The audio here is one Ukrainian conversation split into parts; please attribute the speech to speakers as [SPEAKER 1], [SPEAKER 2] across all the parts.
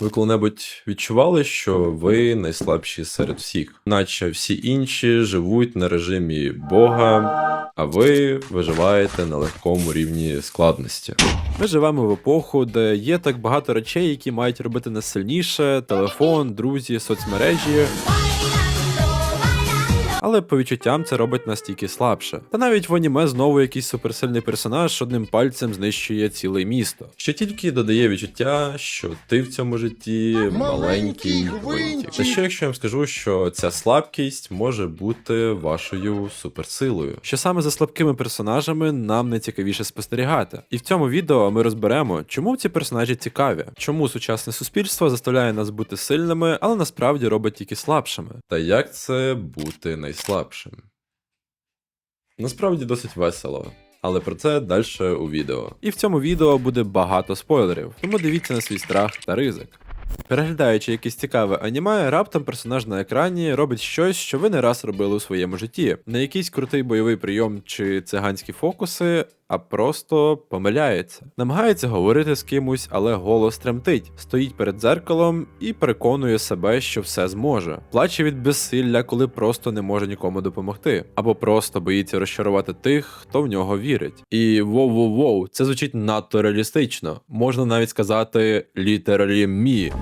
[SPEAKER 1] Ви коли-небудь відчували, що ви найслабші серед всіх, наче всі інші живуть на режимі Бога, а ви виживаєте на легкому рівні складності. Ми живемо в епоху, де є так багато речей, які мають робити нас сильніше: телефон, друзі, соцмережі. Але по відчуттям це робить нас тільки слабше. Та навіть в аніме знову якийсь суперсильний персонаж одним пальцем знищує ціле місто. Що тільки додає відчуття, що ти в цьому житті маленький гвинтик. Та що якщо я вам скажу, що ця слабкість може бути вашою суперсилою? Що саме за слабкими персонажами нам найцікавіше спостерігати. І в цьому відео ми розберемо, чому ці персонажі цікаві, чому сучасне суспільство заставляє нас бути сильними, але насправді робить тільки слабшими. Та як це бути найслабшим? Насправді досить весело. Але про це далі у відео. І в цьому відео буде багато спойлерів, тому дивіться на свій страх та ризик. Переглядаючи якесь цікаве аніме, раптом персонаж на екрані робить щось, що ви не раз робили у своєму житті. Не якийсь крутий бойовий прийом чи циганські фокуси, а просто помиляється. Намагається говорити з кимось, але голос тремтить, стоїть перед дзеркалом і переконує себе, що все зможе. Плаче від безсилля, коли просто не може нікому допомогти, або просто боїться розчарувати тих, хто в нього вірить. І воу-воу-воу, це звучить надто реалістично. Можна навіть сказати literally me.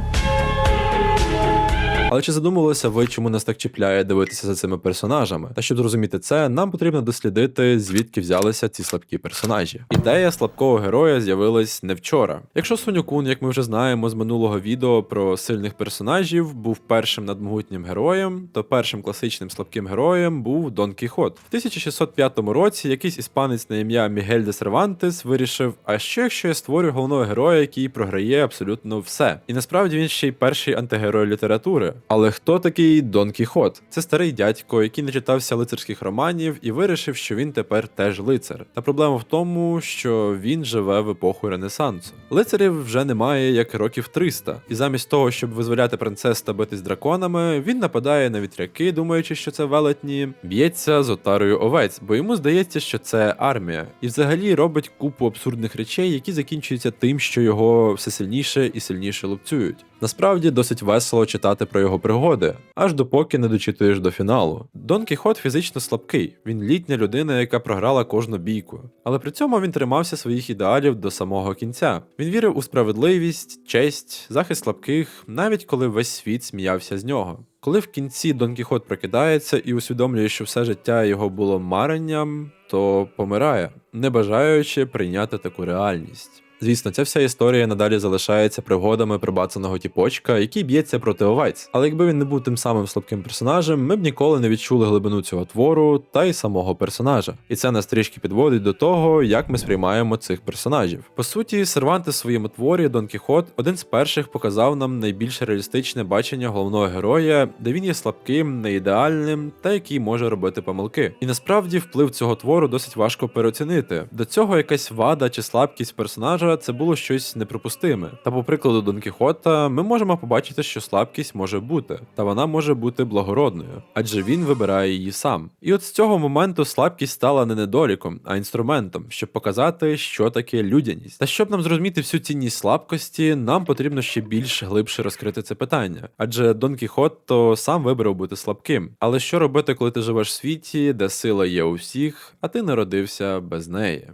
[SPEAKER 1] Але чи задумувалися ви, чому нас так чіпляє дивитися за цими персонажами? Та щоб зрозуміти це, нам потрібно дослідити, звідки взялися ці слабкі персонажі. Ідея слабкого героя з'явилась не вчора. Якщо Сонюкун, як ми вже знаємо з минулого відео про сильних персонажів, був першим надмогутнім героєм, то першим класичним слабким героєм був Дон Кіхот. В 1605 році якийсь іспанець на ім'я Мігель де Сервантес вирішив: а що якщо я створю головного героя, який програє абсолютно все? І насправді він ще й перший антигерой літератури. Але хто такий Дон Кіхот? Це старий дядько, який не читався лицарських романів і вирішив, що він тепер теж лицар. Та проблема в тому, що він живе в епоху Ренесансу. Лицарів вже немає як років 300, і замість того, щоб визволяти принцес та битись драконами, він нападає на вітряки, думаючи, що це велетні, б'ється з отарою овець, бо йому здається, що це армія, і взагалі робить купу абсурдних речей, які закінчуються тим, що його все сильніше і сильніше лупцюють. Насправді досить весело читати про його пригоди, аж допоки не дочитуєш до фіналу. Дон Кіхот фізично слабкий, він літня людина, яка програла кожну бійку. Але при цьому він тримався своїх ідеалів до самого кінця. Він вірив у справедливість, честь, захист слабких, навіть коли весь світ сміявся з нього. Коли в кінці Дон Кіхот прокидається і усвідомлює, що все життя його було маренням, то помирає, не бажаючи прийняти таку реальність. Звісно, ця вся історія надалі залишається пригодами прибацаного тіпочка, який б'ється проти овець. Але якби він не був тим самим слабким персонажем, ми б ніколи не відчули глибину цього твору та й самого персонажа. І це нас трішки підводить до того, як ми сприймаємо цих персонажів. По суті, Серванте в своєму творі Дон Кіхот один з перших показав нам найбільш реалістичне бачення головного героя, де він є слабким, неідеальним та який може робити помилки. І насправді вплив цього твору досить важко переоцінити. До цього якась вада чи слабкість персонажа це було щось неприпустиме. Та по прикладу Дон Кіхота, ми можемо побачити, що слабкість може бути, та вона може бути благородною, адже він вибирає її сам. І от з цього моменту слабкість стала не недоліком, а інструментом, щоб показати, що таке людяність. Та щоб нам зрозуміти всю цінність слабкості, нам потрібно ще більш глибше розкрити це питання. Адже Дон Кіхот то сам вибрав бути слабким. Але що робити, коли ти живеш в світі, де сила є у всіх, а ти народився без неї?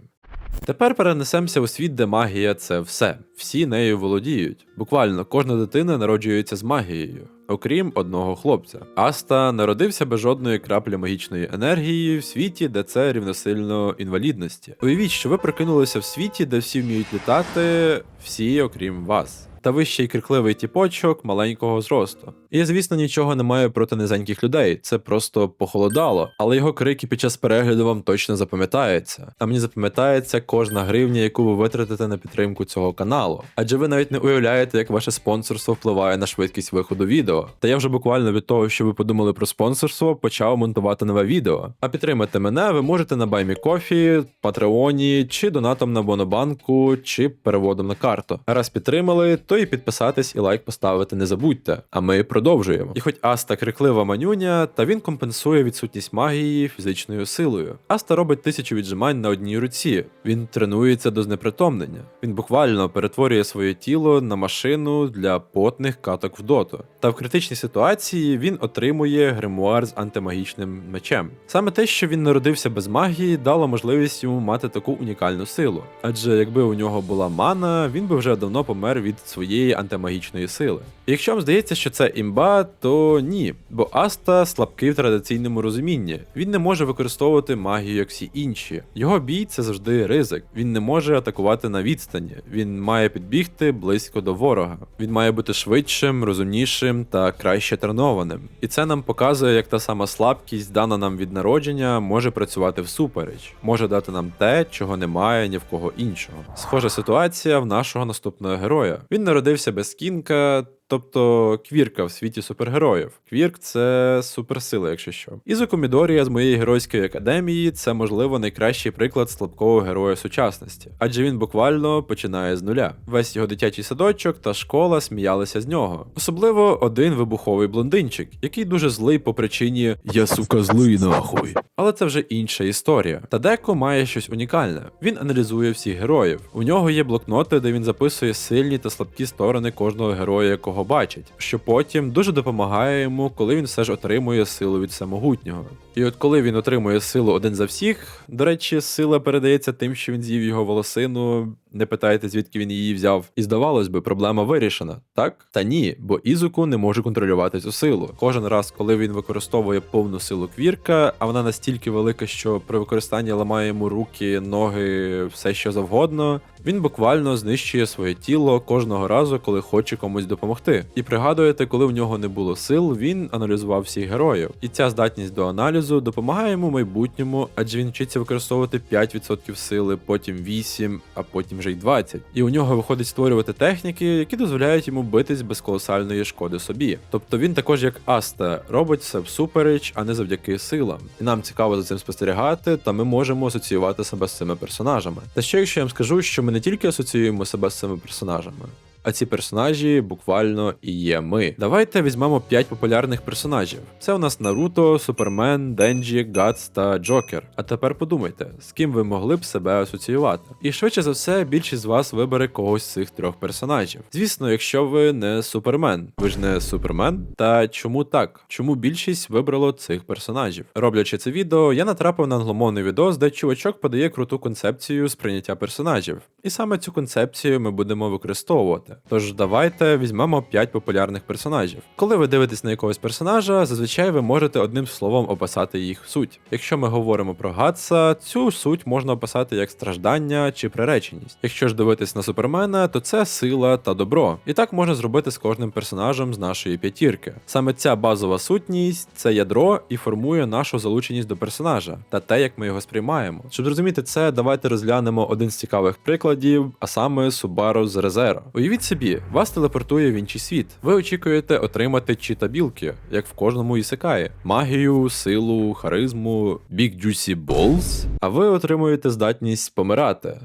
[SPEAKER 1] Тепер перенесемося у світ, де магія це все. Всі нею володіють. Буквально кожна дитина народжується з магією. Окрім одного хлопця. Аста народився без жодної краплі магічної енергії в світі, де це рівносильно інвалідності. Уявіть, що ви прокинулися в світі, де всі вміють літати, всі окрім вас. Та ви ще крикливий тіпочок маленького зросту. І звісно, нічого не маю проти низеньких людей, це просто похолодало, але його крики під час перегляду вам точно запам'ятаються. А мені запам'ятається кожна гривня, яку ви витратите на підтримку цього каналу. Адже ви навіть не уявляєте, як ваше спонсорство впливає на швидкість виходу відео. Та я вже буквально від того, що ви подумали про спонсорство, почав монтувати нове відео. А підтримати мене ви можете на BuyMeCoffee, Патреоні, чи донатом на Монобанку, чи переводом на карту. Раз підтримали, то і підписатись і лайк поставити не забудьте. А ми продовжуємо. І хоч Аста криклива манюня, та він компенсує відсутність магії фізичною силою. Аста робить тисячу віджимань на одній руці. Він тренується до знепритомнення. Він буквально перетворює своє тіло на машину для потних каток в доту. Та в критичній ситуації він отримує гримуар з антимагічним мечем. Саме те, що він народився без магії, дало можливість йому мати таку унікальну силу. Адже якби у нього була мана, він би вже давно помер від своєї антимагічної сили. Якщо вам здається, що це імба, то ні, бо Аста слабкий в традиційному розумінні. Він не може використовувати магію як всі інші. Його бій це завжди ризик. Він не може атакувати на відстані. Він має підбігти близько до ворога. Він має бути швидшим, розумнішим та краще тренованим. І це нам показує, як та сама слабкість, дана нам від народження, може працювати всупереч, може дати нам те, чого немає ні в кого іншого. Схожа ситуація в нашого наступного героя. Він народився без кінка. Тобто квірка в світі супергероїв. Квірк це суперсила, якщо що. Ізоко Мідорія з моєї геройської академії це, можливо, найкращий приклад слабкого героя сучасності, адже він буквально починає з нуля. Весь його дитячий садочок та школа сміялися з нього. Особливо один вибуховий блондинчик, який дуже злий по причині Я сука злий нахуй. Але це вже інша історія. Тадеко має щось унікальне. Він аналізує всіх героїв. У нього є блокноти, де він записує сильні та слабкі сторони кожного героя, якого бачить, що потім дуже допомагає йому, коли він все ж отримує силу від самогутнього. І от коли він отримує силу один за всіх, до речі, сила передається тим, що він з'їв його волосину. Не питайте, звідки він її взяв. І здавалось би, проблема вирішена, так? Та ні, бо Ізуку не може контролювати цю силу. Кожен раз, коли він використовує повну силу квірка, а вона настільки велика, що при використанні ламає йому руки, ноги, все що завгодно. Він буквально знищує своє тіло кожного разу, коли хоче комусь допомогти. І пригадуєте, коли в нього не було сил, він аналізував всіх героїв. І ця здатність до аналізу допомагає йому майбутньому, адже він вчиться використовувати 5% сили, потім 8, а потім вже й 20. І у нього виходить створювати техніки, які дозволяють йому битись без колосальної шкоди собі. Тобто він також як Аста робить все всупереч, а не завдяки силам. І нам цікаво за цим спостерігати, та ми можемо асоціювати себе з цими персонажами. Та ще якщо я вам скажу, що ми не тільки асоціюємо себе з цими персонажами. А ці персонажі буквально і є ми. Давайте візьмемо 5 популярних персонажів. Це у нас Наруто, Супермен, Денджі, Гац та Джокер. А тепер подумайте, з ким ви могли б себе асоціювати. І швидше за все, більшість з вас вибере когось з цих трьох персонажів. Звісно, якщо ви не Супермен, ви ж не Супермен. Та чому так? Чому більшість вибрало цих персонажів? Роблячи це відео, я натрапив на англомовний відос, де чувачок подає круту концепцію сприйняття персонажів. І саме цю концепцію ми будемо використовувати. Тож давайте візьмемо 5 популярних персонажів. Коли ви дивитесь на якогось персонажа, зазвичай ви можете одним словом описати їх суть. Якщо ми говоримо про Гатса, цю суть можна описати як страждання чи приреченість. Якщо ж дивитись на супермена, то це сила та добро. І так можна зробити з кожним персонажем з нашої п'ятірки. Саме ця базова сутність це ядро і формує нашу залученість до персонажа та те, як ми його сприймаємо. Щоб зрозуміти це, давайте розглянемо один з цікавих прикладів, а саме Subaru з Резеро. Уявіть собі, вас телепортує в інший світ. Ви очікуєте отримати читабілки, як в кожному ісикає. магію, силу, харизму, big juicy balls, а ви отримуєте здатність помирати.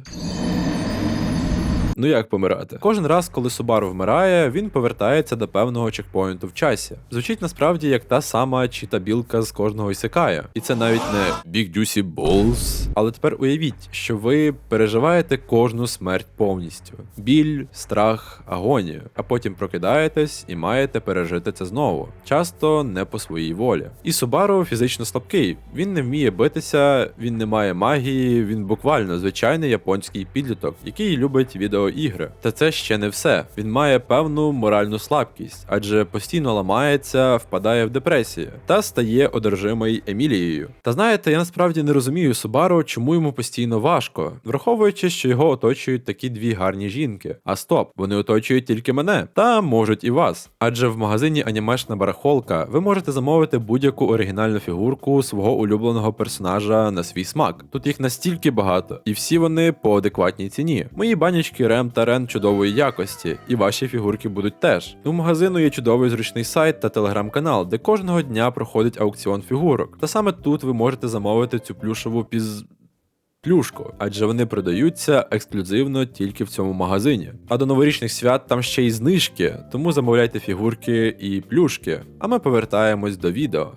[SPEAKER 1] Ну як помирати? Кожен раз, коли Субару вмирає, він повертається до певного чекпоінту в часі. Звучить насправді як та сама читабілка з кожного ісекая. І це навіть не Big Juicy Balls. Але тепер уявіть, що ви переживаєте кожну смерть повністю: біль, страх, агонію, а потім прокидаєтесь і маєте пережити це знову. Часто не по своїй волі. І Субару фізично слабкий. Він не вміє битися, він не має магії, він буквально звичайний японський підліток, який любить відеоігри. Та це ще не все. Він має певну моральну слабкість, адже постійно ламається, впадає в депресію та стає одержимий Емілією. Та знаєте, я насправді не розумію Субару, чому йому постійно важко, враховуючи, що його оточують такі дві гарні жінки. А стоп, вони оточують тільки мене, та можуть і вас. Адже в магазині анімешна барахолка ви можете замовити будь-яку оригінальну фігурку свого улюбленого персонажа на свій смак. Тут їх настільки багато, і всі вони по адекватній ціні. Мої банячки Рем та Рен чудової якості, і ваші фігурки будуть теж. У магазину є чудовий зручний сайт та телеграм-канал, де кожного дня проходить аукціон фігурок. Та саме тут ви можете замовити цю плюшову піз. плюшку, адже вони продаються ексклюзивно тільки в цьому магазині. А до новорічних свят там ще й знижки, тому замовляйте фігурки і плюшки. А ми повертаємось до відео.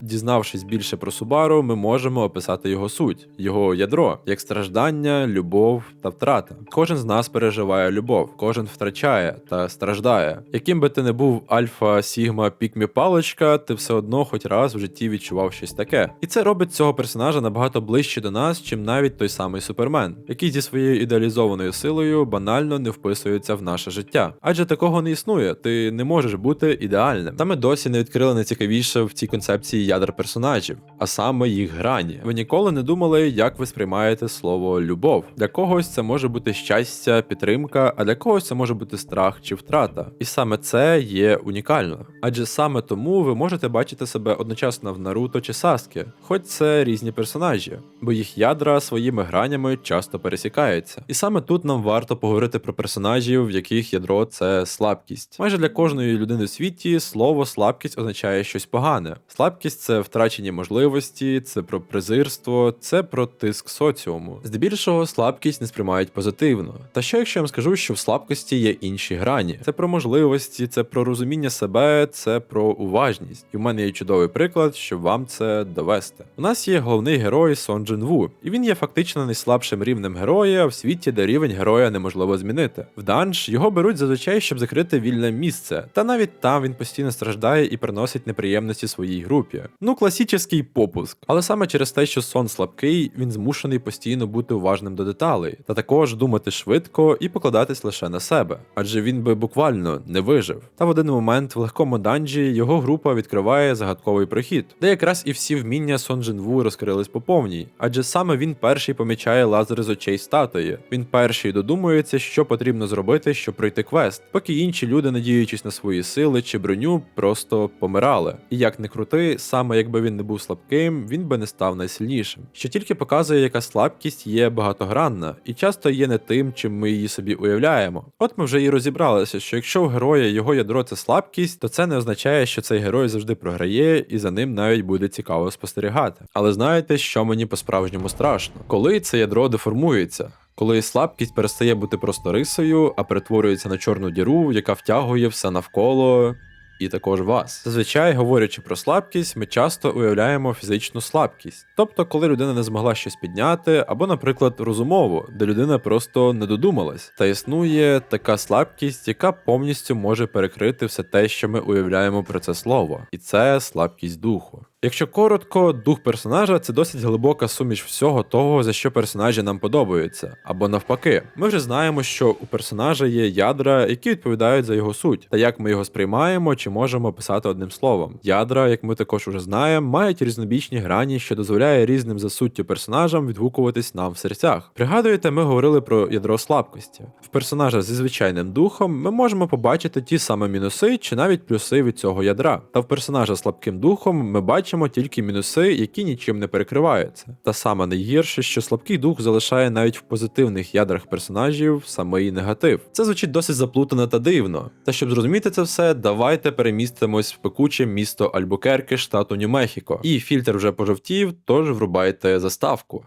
[SPEAKER 1] Дізнавшись більше про Субару, ми можемо описати його суть, його ядро, як страждання, любов та втрата. Кожен з нас переживає любов, кожен втрачає та страждає. Яким би ти не був альфа, сігма, пікмі паличка, ти все одно хоч раз в житті відчував щось таке. І це робить цього персонажа набагато ближче до нас, чим навіть той самий супермен, який зі своєю ідеалізованою силою банально не вписується в наше життя. Адже такого не існує, ти не можеш бути ідеальним. Та ми досі не відкрили найцікавіше в цій концепції ядер персонажів, а саме їх грані. Ви ніколи не думали, як ви сприймаєте слово любов. Для когось це може бути щастя, підтримка, а для когось це може бути страх чи втрата. І саме це є унікально. Адже саме тому ви можете бачити себе одночасно в Наруто чи Саске, хоч це різні персонажі, бо їх ядра своїми гранями часто пересікаються. І саме тут нам варто поговорити про персонажів, в яких ядро це слабкість. Майже для кожної людини в світі слово слабкість означає щось погане. Слабкість це втрачені можливості, це про презирство, це про тиск соціуму. Здебільшого слабкість не сприймають позитивно. Та що якщо я вам скажу, що в слабкості є інші грані? Це про можливості, це про розуміння себе, це про уважність. І в мене є чудовий приклад, щоб вам це довести. У нас є головний герой Сон Джин Ву, і він є фактично найслабшим рівнем героя в світі, де рівень героя неможливо змінити. В данж його беруть зазвичай, щоб закрити вільне місце, та навіть там він постійно страждає і приносить неприємності своїй групі. Ну, класичний попуск. Але саме через те, що сон слабкий, він змушений постійно бути уважним до деталей, та також думати швидко і покладатись лише на себе, адже він би буквально не вижив. Та в один момент в легкому данжі його група відкриває загадковий прохід, де якраз і всі вміння Сон Джин Ву розкрились по повній, адже саме він перший помічає лазери з очей статуї. Він перший додумується, що потрібно зробити, щоб пройти квест, поки інші люди, надіючись на свої сили чи броню, просто помирали. І як не крути, саме якби він не був слабким, він би не став найсильнішим. Що тільки показує, яка слабкість є багатогранна, і часто є не тим, чим ми її собі уявляємо. От ми вже і розібралися, що якщо в героя його ядро це слабкість, то це не означає, що цей герой завжди програє, і за ним навіть буде цікаво спостерігати. Але знаєте, що мені по-справжньому страшно? Коли це ядро деформується. Коли слабкість перестає бути просто рисою, а перетворюється на чорну діру, яка втягує все навколо. І також вас. Зазвичай, говорячи про слабкість, ми часто уявляємо фізичну слабкість, тобто, коли людина не змогла щось підняти, або, наприклад, розумову, де людина просто не додумалась. Та існує така слабкість, яка повністю може перекрити все те, що ми уявляємо про це слово, і це слабкість духу. Якщо коротко, дух персонажа це досить глибока суміш всього того, за що персонажі нам подобаються, або навпаки, ми вже знаємо, що у персонажа є ядра, які відповідають за його суть, та як ми його сприймаємо чи можемо описати одним словом. Ядра, як ми також уже знаємо, мають різнобічні грані, що дозволяє різним за суттю персонажам відгукуватись нам в серцях. Пригадуєте, ми говорили про ядро слабкості. В персонажа зі звичайним духом ми можемо побачити ті самі мінуси чи навіть плюси від цього ядра. Та в персонажа слабким духом ми бачимо тільки мінуси, які нічим не перекриваються. Та саме найгірше, що слабкий дух залишає навіть в позитивних ядрах персонажів самий негатив. Це звучить досить заплутано та дивно. Та щоб зрозуміти це все, давайте перемістимось в пекуче місто Альбукерке, штату Нью-Мехіко. І фільтр вже пожовтів, тож врубайте заставку.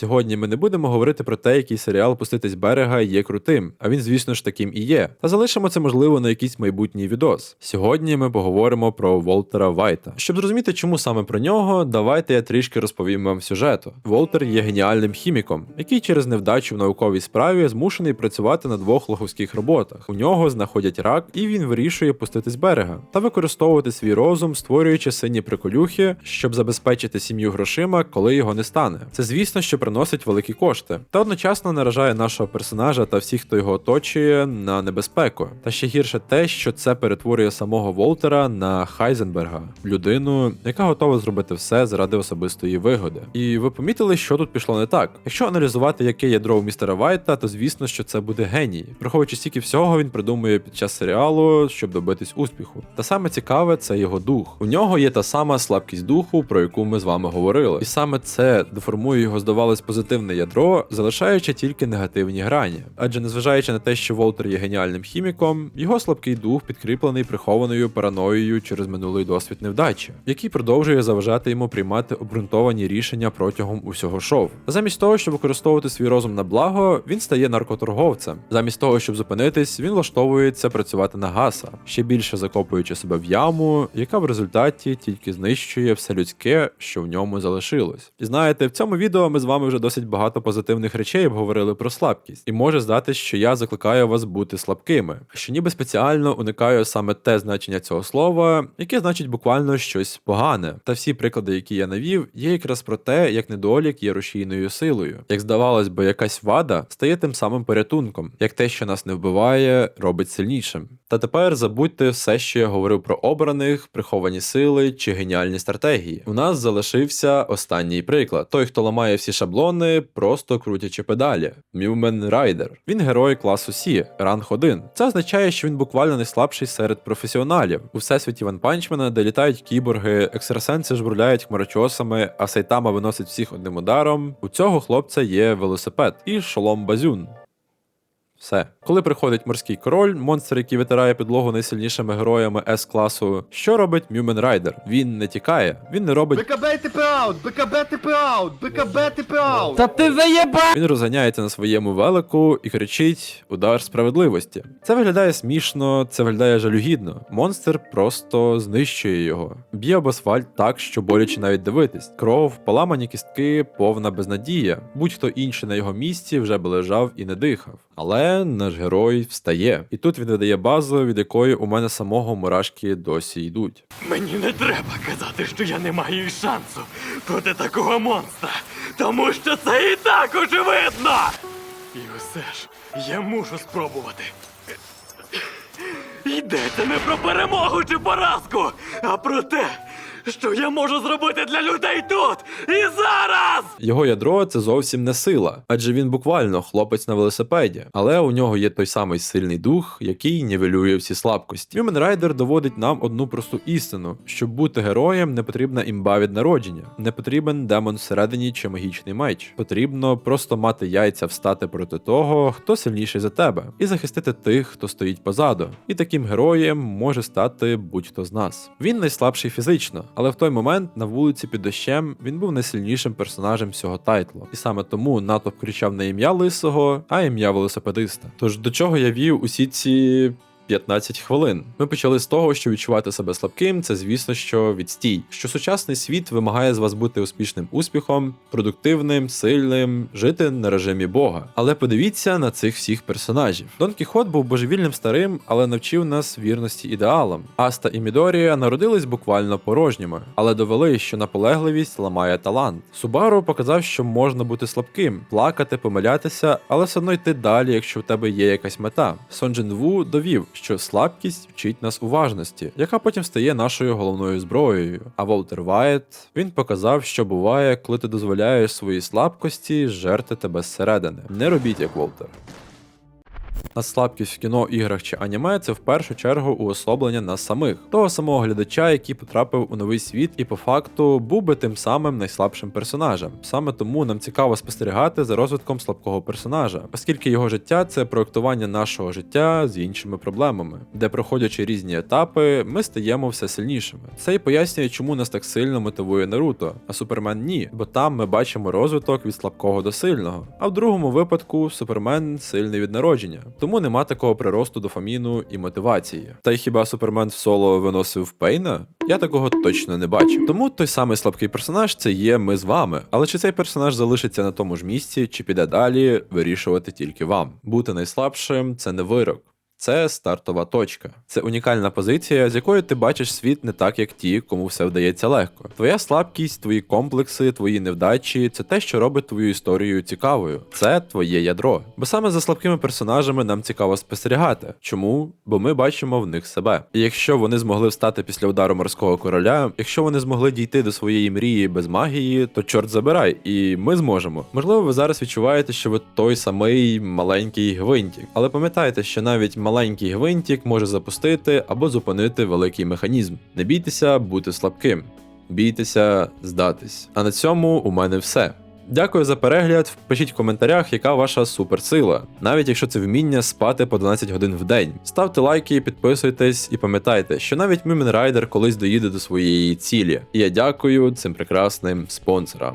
[SPEAKER 1] Сьогодні ми не будемо говорити про те, який серіал пустити з берега є крутим, а він, звісно ж, таким і є. Та залишимо це можливо на якийсь майбутній відос. Сьогодні ми поговоримо про Волтера Вайта. Щоб зрозуміти, чому саме про нього, давайте я трішки розповім вам сюжету. Волтер є геніальним хіміком, який через невдачу в науковій справі змушений працювати на двох лоховських роботах. У нього знаходять рак, і він вирішує пустити з берега та використовувати свій розум, створюючи сині приколюхи, щоб забезпечити сім'ю грошима, коли його не стане. Це звісно, що приносить великі кошти, та одночасно наражає нашого персонажа та всіх, хто його оточує, на небезпеку. Та ще гірше те, що це перетворює самого Волтера на Хайзенберга, людину, яка готова зробити все заради особистої вигоди. І ви помітили, що тут пішло не так. Якщо аналізувати, яке ядро у містера Вайта, то звісно, що це буде геній. Враховуючи стільки всього, він придумує під час серіалу, щоб добитись успіху. Та саме цікаве це його дух. У нього є та сама слабкість духу, про яку ми з вами говорили. І саме це деформує його, здавалось через позитивне ядро, залишаючи тільки негативні грані. Адже незважаючи на те, що Волтер є геніальним хіміком, його слабкий дух підкріплений прихованою параноєю через минулий досвід невдачі, який продовжує заважати йому приймати обґрунтовані рішення протягом усього шоу. Замість того, щоб використовувати свій розум на благо, він стає наркоторговцем. Замість того, щоб зупинитись, він влаштовується працювати на гаса, ще більше закопуючи себе в яму, яка в результаті тільки знищує все людське, що в ньому залишилось. І знаєте, в цьому відео ми з вами вже досить багато позитивних речей обговорили про слабкість, і може здатись, що я закликаю вас бути слабкими, що ніби спеціально уникаю саме те значення цього слова, яке значить буквально щось погане. Та всі приклади, які я навів, є якраз про те, як недолік є рушійною силою. Як здавалось би, якась вада стає тим самим порятунком, як те, що нас не вбиває, робить сильнішим. Та тепер забудьте все, що я говорив про обраних, приховані сили чи геніальні стратегії. У нас залишився останній приклад: той, хто ламає всі шаблони, просто крутячи педалі. Мюмен Райдер. Він герой класу Сі, ранг 1. Це означає, що він буквально найслабший серед професіоналів. У всесвіті Ван Панчмена, де літають кіборги, екстрасенси жбурляють хмарочосами, а Сайтама виносить всіх одним ударом. У цього хлопця є велосипед і шолом базюн. Все. Коли приходить морський король, монстр, який витирає підлогу найсильнішими героями С-класу, що робить Мюмен Райдер? Він не тікає, він не робить.
[SPEAKER 2] БКБ ТП аут! БКБ ТП аут! БКБ ТП аут!
[SPEAKER 3] Та ти заєба!
[SPEAKER 1] Він розганяється на своєму велику і кричить удар справедливості. Це виглядає смішно, це виглядає жалюгідно. Монстр просто знищує його. Б'є об асфальт так, що боляче навіть дивитись. Кров, поламані кістки, повна безнадія. Будь-хто інший на його місці вже би лежав і не дихав. Але наш герой встає. І тут він видає базу, від якої у мене самого мурашки досі йдуть.
[SPEAKER 4] Мені не треба казати, що я не маю шансу проти такого монстра, тому що це і так очевидно. І усе ж я мушу спробувати. Йдеться не про перемогу чи поразку, а про те, що я можу зробити для людей тут і зараз.
[SPEAKER 1] Його ядро це зовсім не сила, адже він буквально хлопець на велосипеді. Але у нього є той самий сильний дух, який нівелює всі слабкості. Human Rider доводить нам одну просту істину: щоб бути героєм, не потрібна імба від народження, не потрібен демон всередині чи магічний меч. Потрібно просто мати яйця встати проти того, хто сильніший за тебе, і захистити тих, хто стоїть позаду. І таким героєм може стати будь-хто з нас. Він найслабший фізично, але в той момент на вулиці під дощем він був найсильнішим персонажем всього тайтлу. І саме тому натовп кричав не ім'я лисого, а ім'я велосипедиста. Тож до чого я вів усі ці. 15 хвилин. Ми почали з того, що відчувати себе слабким, це звісно, що відстій. Що сучасний світ вимагає з вас бути успішним успіхом, продуктивним, сильним, жити на режимі Бога. Але подивіться на цих всіх персонажів. Дон Кіхот був божевільним старим, але навчив нас вірності ідеалам. Аста і Мідорія народились буквально порожніми, але довели, що наполегливість ламає талант. Субару показав, що можна бути слабким, плакати, помилятися, але все одно йти далі, якщо в тебе є якась мета. Сон Джин Ву довів, що слабкість вчить нас уважності, яка потім стає нашою головною зброєю. А Волтер Вайт він показав, що буває, коли ти дозволяєш своїй слабкості жерти тебе зсередини. Не робіть як Волтер. На слабкість в кіно, іграх чи аніме це в першу чергу уособлення нас самих, того самого глядача, який потрапив у новий світ і по факту був би тим самим найслабшим персонажем. Саме тому нам цікаво спостерігати за розвитком слабкого персонажа, оскільки його життя це проектування нашого життя з іншими проблемами, де, проходячи різні етапи, ми стаємо все сильнішими. Це і пояснює, чому нас так сильно мотивує Наруто, а Супермен ні, бо там ми бачимо розвиток від слабкого до сильного. А в другому випадку Супермен сильний від народження, тому нема такого приросту дофаміну і мотивації. Та й хіба Супермен в соло виносив Пейна? Я такого точно не бачив. Тому той самий слабкий персонаж це є ми з вами. Але чи цей персонаж залишиться на тому ж місці, чи піде далі, вирішувати тільки вам. Бути найслабшим це не вирок. Це стартова точка. Це унікальна позиція, з якої ти бачиш світ не так, як ті, кому все вдається легко. Твоя слабкість, твої комплекси, твої невдачі це те, що робить твою історію цікавою. Це твоє ядро. Бо саме за слабкими персонажами нам цікаво спостерігати. Чому? Бо ми бачимо в них себе. І якщо вони змогли встати після удару морського короля, якщо вони змогли дійти до своєї мрії без магії, то чорт забирай, і ми зможемо. Можливо, ви зараз відчуваєте, що ви той самий маленький гвинтик, але пам'ятайте, що навіть маленький гвинтик може запустити або зупинити великий механізм. Не бійтеся бути слабким, бійтеся здатись. А на цьому у мене все. Дякую за перегляд. Пишіть в коментарях, яка ваша суперсила, навіть якщо це вміння спати по 12 годин в день. Ставте лайки, підписуйтесь і пам'ятайте, що навіть Мюмен Райдер колись доїде до своєї цілі. І я дякую цим прекрасним спонсорам.